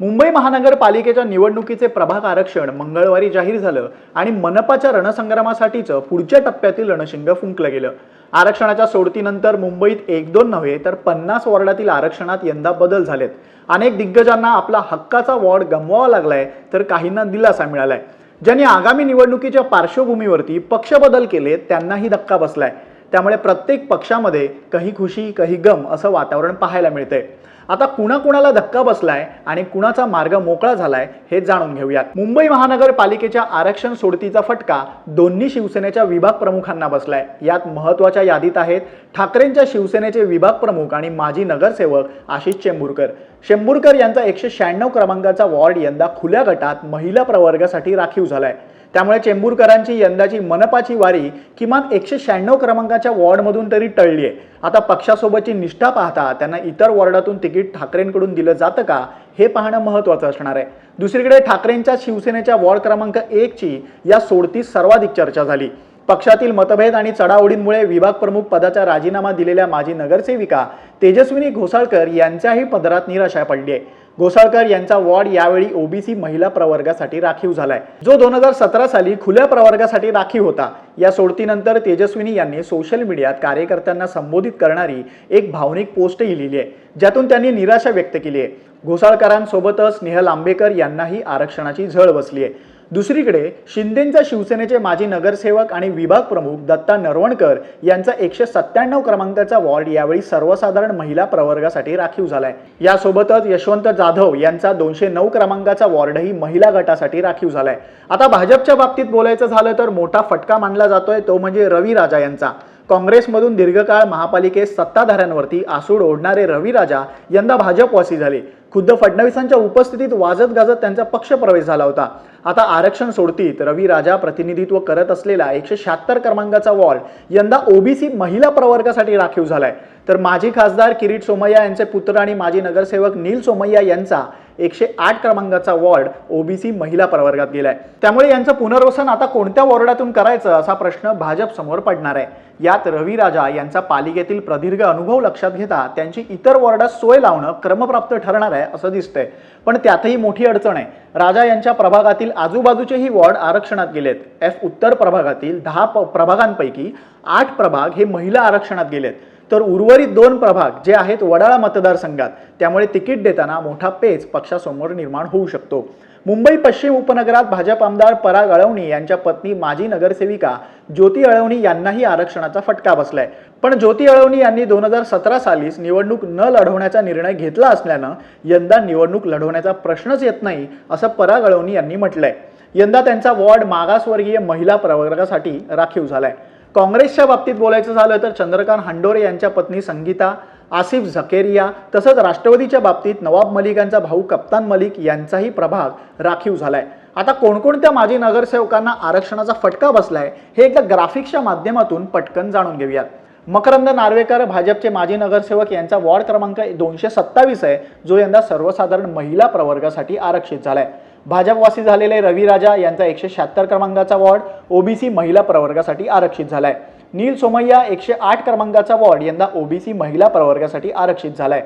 मुंबई महानगरपालिकेच्या निवडणुकीचे प्रभाग आरक्षण मंगळवारी जाहीर झालं आणि मनपाच्या रणसंग्रामासाठीचं पुढच्या टप्प्यातील रणशिंग फुंकलं गेलं. आरक्षणाच्या सोडतीनंतर मुंबईत एक दोन नव्हे तर पन्नास वॉर्डातील आरक्षणात यंदा बदल झालेत. अनेक दिग्गजांना आपला हक्काचा वॉर्ड गमवावा लागलाय तर काहींना दिलासा मिळालाय. ज्यांनी आगामी निवडणुकीच्या पार्श्वभूमीवरती पक्ष बदल केले त्यांनाही धक्का बसलाय. त्यामुळे प्रत्येक पक्षामध्ये काही खुशी काही गम असं वातावरण पाहायला मिळतंय. आता कुणाकुणाला धक्का बसलाय आणि कुणाचा मार्ग मोकळा झालाय हे जाणून घेऊयात. मुंबई महानगरपालिकेच्या आरक्षण सोडतीचा फटका दोन्ही शिवसेनेच्या विभाग प्रमुखांना बसलाय. यात महत्त्वाच्या यादीत आहेत ठाकरेंच्या शिवसेनेचे विभाग प्रमुख आणि माजी नगरसेवक आशिष चेंबूरकर. शेंबूरकर यांचा एकशे शहाण्णव क्रमांकाचा वॉर्ड यंदा खुल्या गटात महिला प्रवर्गासाठी राखीव झालाय. त्यामुळे चेंबूरकरांची यंदाची मनपाची वारी किमान एकशे शहाण्णव क्रमांकाच्या वॉर्डमधून तरी टळली आहे. आता पक्षासोबतची निष्ठा पाहता त्यांना इतर वॉर्डातून तिकीट ठाकरेंकडून दिलं जातं का हे पाहणं महत्त्वाचं असणार आहे. दुसरीकडे ठाकरेंच्या शिवसेनेच्या वॉर्ड क्रमांक एकची या सोडतीस सर्वाधिक चर्चा झाली. पक्षातील मतभेद आणि चढाओढींमुळे विभाग प्रमुख पदाचा राजीनामा दिलेल्या माजी नगरसेविका तेजस्विनी घोसाळकर यांच्याही पदरात निराशा पडली आहे. घोसाळकर यांचा वॉर्ड यावेळी ओबीसी महिला प्रवर्गासाठी राखीव झालाय. जो दोन हजार सतरा साली खुल्या प्रवर्गासाठी राखीव होता या सोडतीनंतर तेजस्विनी यांनी सोशल मीडियात कार्यकर्त्यांना संबोधित करणारी एक भावनिक पोस्टही लिहिली आहे ज्यातून त्यांनी निराशा व्यक्त केली आहे. घोसाळकरांसोबतच स्नेहल आंबेकर यांनाही आरक्षणाची झळ बसली आहे. दुसरीकडे शिंदेंचा शिवसेनेचे माजी नगरसेवक आणि विभाग प्रमुख दत्ता नरवणकर यांचा एकशे सत्त्याण्णव क्रमांकाचा वॉर्ड यावेळी सर्वसाधारण महिला प्रवर्गासाठी राखीव झालाय. यासोबतच यशवंत जाधव यांचा दोनशे नऊ क्रमांकाचा वॉर्डही महिला गटासाठी राखीव झालाय. आता भाजपच्या बाबतीत बोलायचं झालं तर मोठा फटका मानला जातोय तो म्हणजे रवी राजा यांचा. काँग्रेसमधून दीर्घकाळ महापालिकेत सत्ताधाऱ्यांवरती आसूड ओढणारे रवी राजा यंदा भाजपवासी झाले. खुद्द फडणवीसांच्या उपस्थितीत वाजत गाजत त्यांचा पक्ष प्रवेश झाला होता. आता आरक्षण सोडतीत. रवी राजा प्रतिनिधित्व करत असलेला एकशे शहात्तर क्रमांकाचा वॉर्ड यंदा ओबीसी महिला प्रवर्गासाठी राखीव झालाय. तर माजी खासदार किरीट सोमय्या यांचे पुत्र आणि माजी नगरसेवक नील सोमय्या यांचा एकशे आठ क्रमांकाचा वॉर्ड ओबीसी महिला प्रवर्गात गेलाय. त्यामुळे यांचं पुनर्वसन आता कोणत्या वॉर्डातून करायचं असा प्रश्न भाजप समोर पडणार आहे. यात रवी राजा यांचा पालिकेतील प्रदीर्घ अनुभव लक्षात घेता त्यांची इतर वॉर्डात सोय लावणं क्रमप्राप्त ठरणार आहे असं दिसतंय. पण त्यातही मोठी अडचण आहे. राजा यांच्या प्रभागातील आजूबाजूचेही वॉर्ड आरक्षणात गेलेत. एफ उत्तर प्रभागातील दहा प- प्रभागांपैकी आठ प्रभाग हे महिला आरक्षणात गेलेत. तर उर्वरित दोन प्रभाग जे आहेत वडाळा मतदारसंघात त्यामुळे तिकीट देताना मोठा पेच पक्षासमोर निर्माण होऊ शकतो. मुंबई पश्चिम उपनगरात भाजप आमदार पराग अळवणी यांच्या पत्नी माजी नगरसेविका ज्योती अळवणी यांनाही आरक्षणाचा फटका बसलाय. पण ज्योती अळवणी यांनी दोन हजार सतरा सालीच निवडणूक न लढवण्याचा निर्णय घेतला असल्यानं यंदा निवडणूक लढवण्याचा प्रश्नच येत नाही असं पराग अळवणी यांनी म्हटलंय. यंदा त्यांचा वॉर्ड मागासवर्गीय महिला प्रवर्गासाठी राखीव झालाय. काँग्रेसच्या बाबतीत बोलायचं झालं तर चंद्रकांत हंडोरे यांच्या पत्नी संगीता आसिफ झकेरिया तसंच राष्ट्रवादीच्या बाबतीत नवाब मलिकांचा भाऊ कप्तान मलिक यांचाही प्रभाग राखीव झालाय. आता कोणकोणत्या माजी नगरसेवकांना आरक्षणाचा फटका बसलाय हे एकदा ग्राफिक्सच्या माध्यमातून पटकन जाणून घेऊयात. मकरंद नार्वेकर भाजपचे माजी नगरसेवक यांचा वॉर्ड क्रमांक दोनशे सत्तावीस आहे जो यंदा सर्वसाधारण महिला प्रवर्गासाठी आरक्षित झालाय. भाजपवासी झालेले रवी राजा यांचा एकशे शहात्तर क्रमांकाचा वॉर्ड ओबीसी महिला प्रवर्गासाठी आरक्षित झालाय. नील सोमय्या एकशे आठ क्रमांकाचा वॉर्ड यंदा ओबीसी महिला प्रवर्गासाठी आरक्षित झालाय.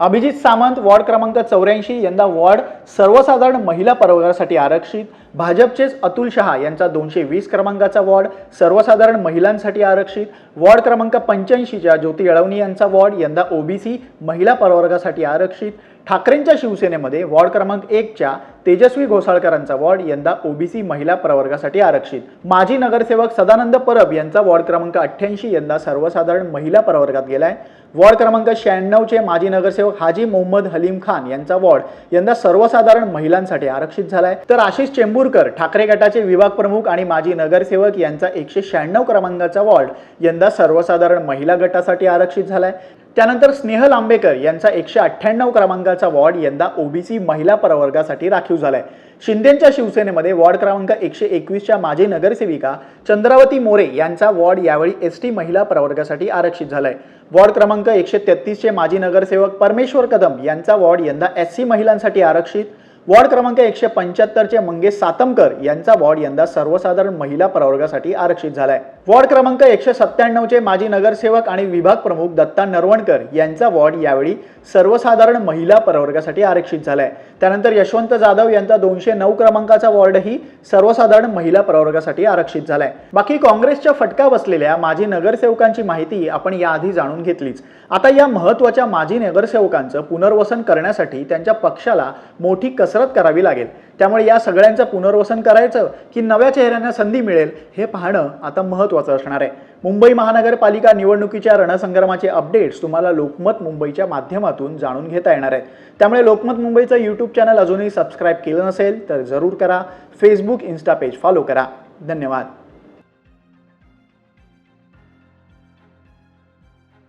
अभिजित सामंत वॉर्ड क्रमांक चौऱ्याऐंशी यंदा वॉर्ड सर्वसाधारण महिला प्रवर्गासाठी आरक्षित. भाजपचेच अतुल शहा यांचा दोनशे वीस क्रमांकाचा वॉर्ड सर्वसाधारण महिलांसाठी आरक्षित. वॉर्ड क्रमांक पंच्याऐंशीच्या ज्योती अळवणी यांचा वॉर्ड यंदा ओबीसी महिला प्रवर्गासाठी आरक्षित. ठाकरेंच्या शिवसेनेमध्ये वॉर्ड क्रमांक एकच्या तेजस्वी घोसाळकरांचा वॉर्ड यंदा ओबीसी महिला प्रवर्गासाठी आरक्षित. माजी नगरसेवक सदानंद परब यांचा वॉर्ड क्रमांक अठ्ठ्याऐंशी यंदा सर्वसाधारण महिला प्रवर्गात गेलाय. वॉर्ड क्रमांक शहाण्णवचे माजी नगरसेवक हाजी मोहम्मद हलीम खान यांचा वॉर्ड यंदा सर्वसाधारण महिलांसाठी आरक्षित झालाय. तर आशिष चेंबूरकर ठाकरे गटाचे विभाग प्रमुख आणि माजी नगरसेवक यांचा एकशे शहाण्णव क्रमांकाचा वॉर्ड यंदा सर्वसाधारण महिला गटासाठी आरक्षित झालाय. त्यानंतर स्नेहल आंबेकर यांचा एकशे अठ्ठ्याण्णव क्रमांकाचा वॉर्ड यंदा ओबीसी महिला प्रवर्गासाठी राखीव झालाय. शिंदेच्या शिवसेनेमध्ये वॉर्ड क्रमांक एकशे एकवीसच्या माजी नगरसेविका चंद्रावती मोरे यांचा वॉर्ड यावेळी एस टी महिला प्रवर्गासाठी आरक्षित झालाय. वॉर्ड क्रमांक एकशे तेहतीसचे माजी नगरसेवक परमेश्वर कदम यांचा वॉर्ड यंदा एस सी महिलांसाठी आरक्षित. वॉर्ड क्रमांक एकशे पंच्याहत्तरचे मंगेश सातमकर यांचा वॉर्ड यंदा सर्वसाधारण महिला प्रवर्गासाठी आरक्षित झालाय. वॉर्ड क्रमांक एकशे सत्त्याण्णवचे माजी नगरसेवक आणि विभाग प्रमुख दत्ता नरवणकर यांचा वॉर्ड यावेळी सर्वसाधारण महिला प्रवर्गासाठी आरक्षित झालाय. त्यानंतर यशवंत जाधव यांचा दोनशे नऊ क्रमांकाचा वॉर्डही सर्वसाधारण महिला प्रवर्गासाठी आरक्षित झालाय. बाकी काँग्रेसच्या फटका बसलेल्या माजी नगरसेवकांची माहिती आपण याआधी जाणून घेतलीच. आता या महत्त्वाच्या माजी नगरसेवकांचं पुनर्वसन करण्यासाठी त्यांच्या पक्षाला मोठी कसरत करावी लागेल. त्यामुळे या सगळ्यांचं पुनर्वसन करायचं की नव्या चेहऱ्यांना संधी मिळेल हे पाहणं आता महत्त्वाचं असणार आहे. मुंबई महानगरपालिका निवडणुकीच्या रणसंग्रामाचे अपडेट्स तुम्हाला लोकमत मुंबईच्या माध्यमातून जाणून घेता येणार आहेत. त्यामुळे लोकमत मुंबईचं यूट्यूब चॅनल अजूनही सबस्क्राईब केलं नसेल तर जरूर करा. फेसबुक इन्स्टा पेज फॉलो करा. धन्यवाद.